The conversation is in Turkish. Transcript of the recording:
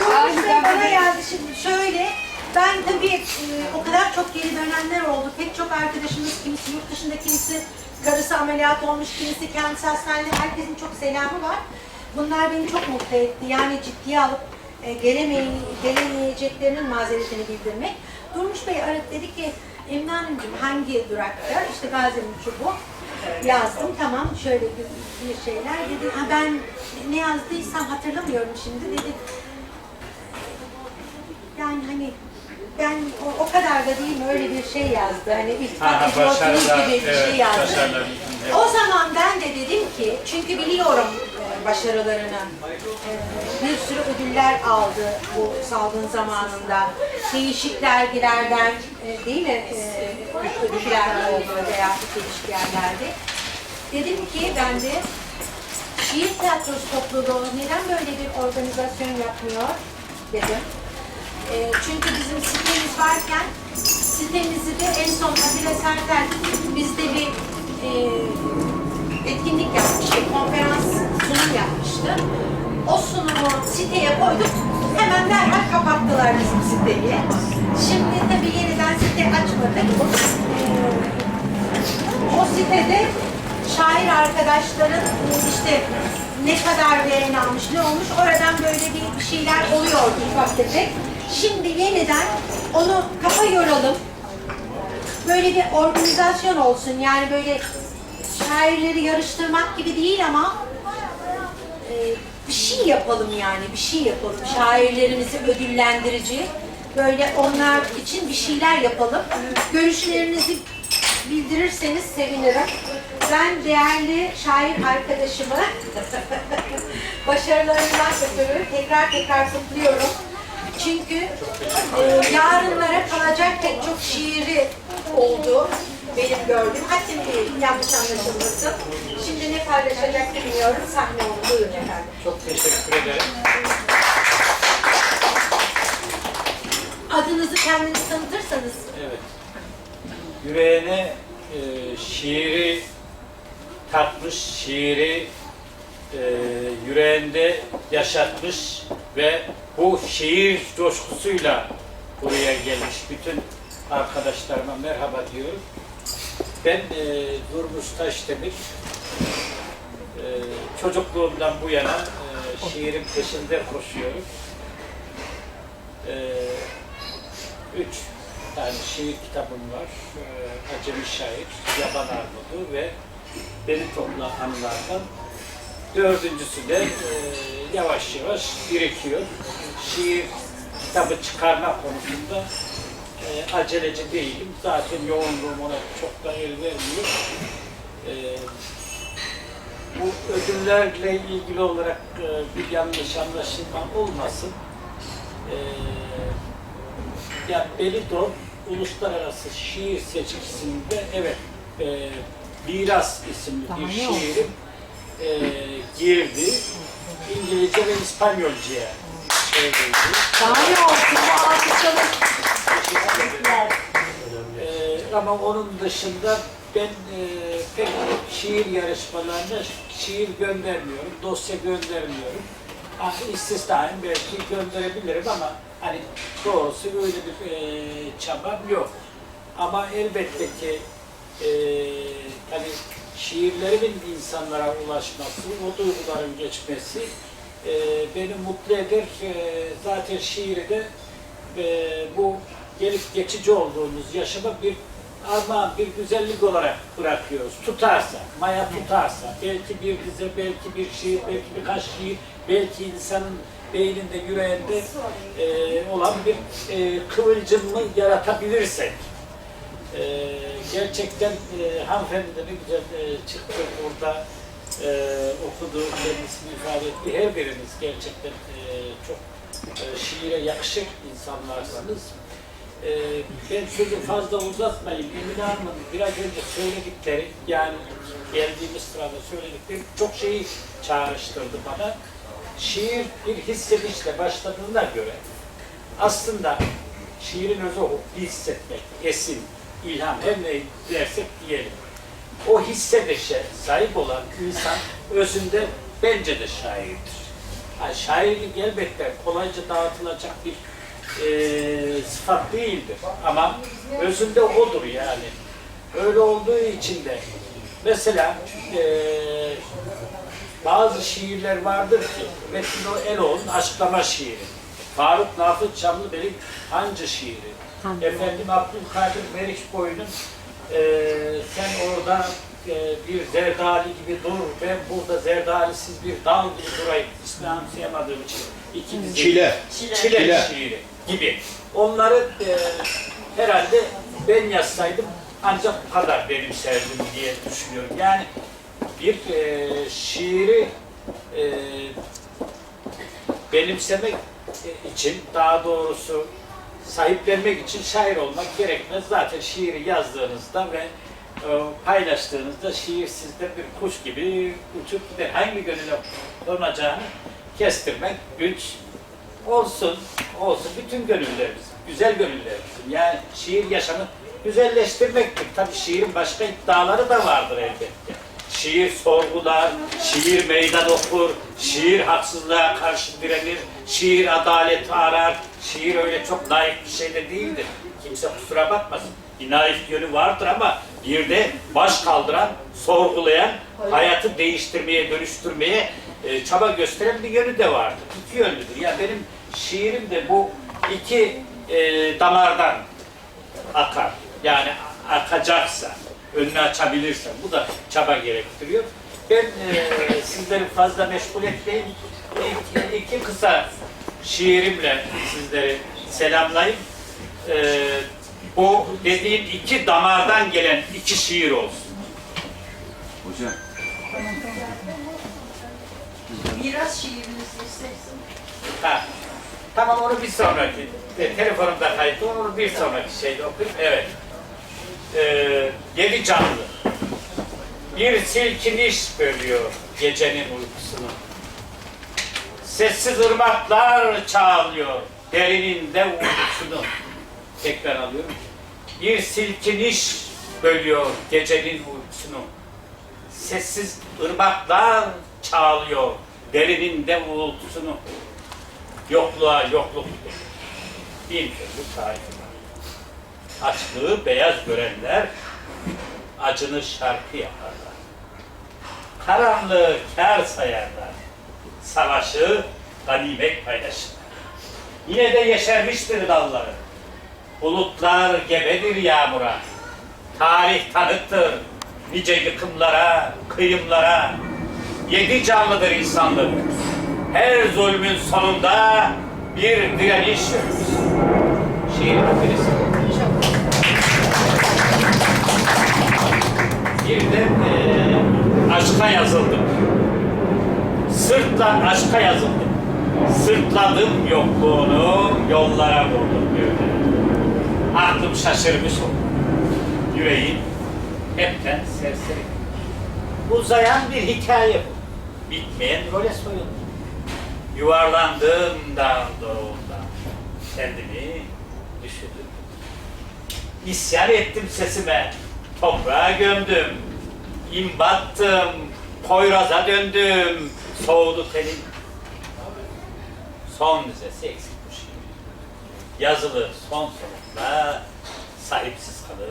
Durmuş Bey bana geldi şimdi şöyle. Ben tabii e, o kadar çok geri dönenler oldu. Pek çok arkadaşımız, kimisi yurt dışında, kimisi karısı ameliyat olmuş, kimisi kendisi hastanede. Herkesin çok selamı var. Bunlar beni çok mutlu etti. Yani ciddiye alıp e, gelemeyi, gelemeyeceklerinin mazeretini bildirmek. Durmuş Bey aradı dedi ki Emine Hanımcığım hangi durakta? İşte Gazi'nin şu bu. Yazdım tamam şöyle bir, bir şeyler dedi. Ha ben ne yazdıysam hatırlamıyorum şimdi dedi. Yani hani ben o, o kadar da değil mi öyle bir şey yazdı. Hani iltifat ediyorsunuz gibi bir şey yazdı. O zaman ben de dedim ki, çünkü biliyorum e, başarılarını. Bir sürü ödüller aldı bu salgın zamanında. Değişik dergilerden değil mi e, ödüller oldu veya değişik yerlerde. Dedim ki ben de şiir tiyatrosu topluluğu neden böyle bir organizasyon yapmıyor dedim. E, çünkü bizim sitemiz varken sitemizi de en son Adile Sertel bizde bir e, etkinlik konferans yapmıştı. O sunumu siteye koyduk, hemen derhal kapattılar bizim siteyi. Şimdi tabii yeniden site açmadık. E, o sitede şair arkadaşların işte ne kadar beğeni almış, ne olmuş oradan böyle bir şeyler oluyordu ufak tefek. Şimdi yeniden onu kafa yoralım. Böyle bir organizasyon olsun yani böyle şairleri yarıştırmak gibi değil ama e, bir şey yapalım yani bir şey yapalım. Şairlerimizi ödüllendirici böyle onlar için bir şeyler yapalım. Görüşlerinizi bildirirseniz sevinirim. Ben değerli şair arkadaşımı başarılarından ötürü tekrar tekrar kutluyorum. Çünkü e, yarınlara kalacak pek çok şiiri oldu benim gördüğüm. Hatta bir yanlış anlaşılmasın. Ne paylaşacak bilmiyorum. Sahne onu. Buyurun efendim. Çok teşekkür ederim. Adınızı kendiniz tanıtırsanız. Evet. Yüreğine e, şiiri takmış, şiiri e, yüreğinde yaşatmış ve bu şiir coşkusuyla buraya gelmiş bütün arkadaşlarıma merhaba diyorum. Ben e, Durmuş Taşdemir. E, çocukluğumdan bu yana e, şiirin peşinde koşuyorum. E, üç tane şiir kitabım var. Ee, Acemi Şair, Yaban Armudu ve Beni Topla Anılardan. Dördüncüsü de e, yavaş yavaş birikiyor. Şiir kitabı çıkarma konusunda e, aceleci değilim. Zaten yoğunluğum ona çok da el vermiyor. E, bu ödüllerle ilgili olarak e, bir yanlış anlaşılma olmasın. E, ya Belidor Uluslararası Şiir Seçkisi'nde evet e, Miras isimli bir şiirim e, girdi. İngilizce ve İspanyolcaya çevrildi. Daha ne olsun bu alkışlanır. Ee, ama onun dışında ben e, pek şiir yarışmalarına şiir göndermiyorum, dosya göndermiyorum. Ah, istisnaen belki gönderebilirim ama hani doğrusu öyle bir e, çabam yok. Ama elbette ki e, hani şiirlerimin insanlara ulaşması, o duyguların geçmesi e, beni mutlu eder. E, zaten şiiri de e, bu gelip geçici olduğumuz yaşama bir armağan, bir güzellik olarak bırakıyoruz. Tutarsa, maya tutarsa, belki bir dize, belki bir şiir, belki birkaç şiir, belki insanın beyninde, yüreğinde e, olan bir e, kıvılcımı yaratabilirsek. E, gerçekten e, hanımefendi de ne güzel e, çıktı burada e, okudu, kendisini ifade etti. Her biriniz gerçekten e, çok e, şiire yakışır insanlarsınız. E, ben sözü fazla uzatmayayım. Emine Hanım'ın biraz önce söyledikleri, yani geldiğimiz sırada söyledikleri çok şeyi çağrıştırdı bana. Şiir bir hissedişle başladığına göre aslında şiirin özü o hissetmek, esin, ilham, her ne dersek diyelim. O hissedişe sahip olan insan özünde bence de şairdir. Ha, şairlik elbette kolayca dağıtılacak bir e, sıfat değildir. Ama özünde odur yani. Öyle olduğu için de mesela e, bazı şiirler vardır ki Metin Eroğlu'nun açıklama şiiri. Faruk Nafız Çamlıbel'in Hancı şiiri. Efendim Abdülkadir Meriçboy'un e, sen orada e, bir zerdali gibi dur, ben burada zerdalisiz bir dal gibi durayım. İsmi anımsayamadığım için. İkiniz Çile. Çile, Çile. şiiri gibi. Onları e, herhalde ben yazsaydım ancak bu kadar benimserdim diye düşünüyorum. Yani bir e, şiiri e, benimsemek için daha doğrusu sahiplenmek için şair olmak gerekmez. Zaten şiiri yazdığınızda ve e, paylaştığınızda şiir sizde bir kuş gibi uçup gider. Hangi gönüle konacağını kestirmek güç olsun, olsun. Bütün gönüllerimiz, güzel gönüllerimizin. Yani şiir yaşamı güzelleştirmektir. Tabii şiirin başka iddiaları da vardır elbette. Şiir sorgular, şiir meydan okur, şiir haksızlığa karşı direnir, şiir adaleti arar, şiir öyle çok naif bir şey de değildir. Kimse kusura bakmasın. Bir yönü vardır ama bir de baş kaldıran, sorgulayan, hayatı değiştirmeye, dönüştürmeye e, çaba gösteren bir yönü de vardır. İki yönlüdür. Ya benim şiirim de bu iki e, damardan akar. Yani akacaksa, önünü açabilirsen. Bu da çaba gerektiriyor. Ben e, sizleri fazla meşgul etmeyeyim. İki, iki kısa şiirimle sizleri selamlayayım. E, bu dediğim iki damardan gelen iki şiir olsun. Hocam. Miras şiirinizi istersin. Ha. Tamam onu bir sonraki. E, telefonumda kayıtlı onu bir sonraki şeyde okuyayım. Evet. Ee, yedi canlı. Bir silkiniş bölüyor gecenin uykusunu. Sessiz ırmaklar çağlıyor derininde uykusunu. Tekrar alıyorum. Bir silkiniş bölüyor gecenin uykusunu. Sessiz ırmaklar çağlıyor derininde uğultusunu. Yokluğa yokluk. Bin türlü tarifi var. Açlığı beyaz görenler acını şarkı yaparlar. Karanlığı kâr sayarlar. Savaşı ganimet paylaşırlar. Yine de yeşermiştir dalları. Bulutlar gebedir yağmura. Tarih tanıktır nice yıkımlara, kıyımlara. Yedi canlıdır insanlık. Her zulmün sonunda bir direniş yürür. Şiirin birisi. Bir de eee aşka yazıldım. Sırtla aşka yazıldım. Sırtladım yokluğunu, yollara vurdum böyle. Aklım şaşırmış oldu. Yüreğim hepten serseri. Uzayan bir hikaye bu. Bitmeyen role soyuldu. Yuvarlandım dağın doğumdan. Kendimi düşündüm. İsyan ettim sesime. Toprağa gömdüm. İmbattım. Poyraza döndüm. Soğudu tenim. Son dizesi eksik. Yazılı son sonunda sahipsiz kalır.